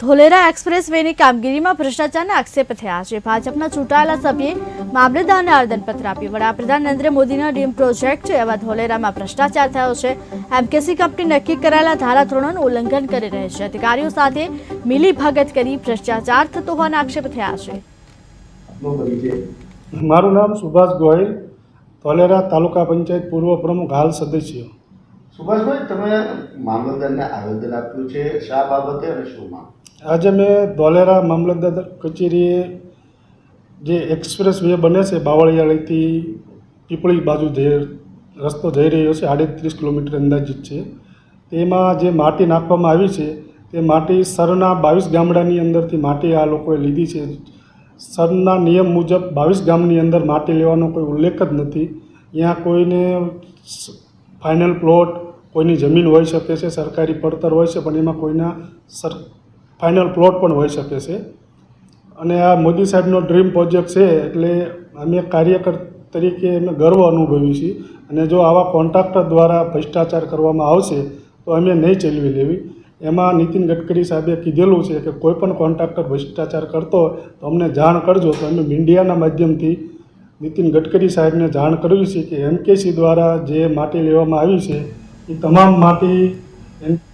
Dholera express વેની કામગીરીમાં ભ્રષ્ટાચારના આક્ષેપ થયા છે. ભાજપના ચૂંટાયેલા સભ્યે મામલતદારને આવેદનપત્ર આપ્યું. વડાપ્રધાન નરેન્દ્ર મોદીના ડ્રીમ પ્રોજેક્ટ છે એવા ધોલેરામાં ભ્રષ્ટાચાર થયો છે. એમકેસી કંપની નક્કી કરાયેલા ધારાધોરણોનું ઉલ્લંઘન કરી રહી છે. અધિકારીઓ સાથે મિલી ભગત કરી ભ્રષ્ટાચાર થતો હોવાના આક્ષેપ થયા છે. મારું નામ સુભાષ ગોહિલ ધોલેરા તાલુકા પંચાયત પૂર્વ પ્રમુખ હાલ સદસ્ય. સુભાષભાઈ તમે મામલતદારને આવેદન આપ્યું છે. શા બાબતે અને શું માંગ આજે મેં ધોલેરા મામલતદાર કચેરીએ જે એક્સપ્રેસ વે બને છે, બાવળિયાળીથી પીપળી બાજુ જઈ રસ્તો જઈ રહ્યો છે, આડત્રીસ કિલોમીટર અંદાજિત છે. તેમાં જે માટી નાખવામાં આવી છે, તે માટી સરના બાવીસ ગામડાની અંદરથી માટી આ લોકોએ લીધી છે. સરના નિયમ મુજબ બાવીસ ગામની અંદર માટી લેવાનો કોઈ ઉલ્લેખ જ નથી. અહીંયા કોઈને ફાઇનલ પ્લોટ કોઈની જમીન હોઈ શકે છે, સરકારી પડતર હોય છે પણ એમાં કોઈના સર ફાઇનલ પ્લોટ પણ હોઈ શકે છે. અને આ મોદી સાહેબનો ડ્રીમ પ્રોજેક્ટ છે એટલે અમે કાર્યકર તરીકે અમે ગર્વ અનુભવી છીએ. અને જો આવા કોન્ટ્રાક્ટર દ્વારા ભ્રષ્ટાચાર કરવામાં આવશે, તો અમે નહીં ચેલવી લેવી. એમાં નીતિન ગડકરી સાહેબે કીધેલું છે કે કોઈ પણ કોન્ટ્રાક્ટર ભ્રષ્ટાચાર કરતો તો અમને જાણ કરજો. તો અમે મીડિયાના માધ્યમથી નીતિન ગડકરી સાહેબને જાણ કરવી છે કે એમકેસી દ્વારા જે માટી લેવામાં આવી છે, એ તમામ માટી એમ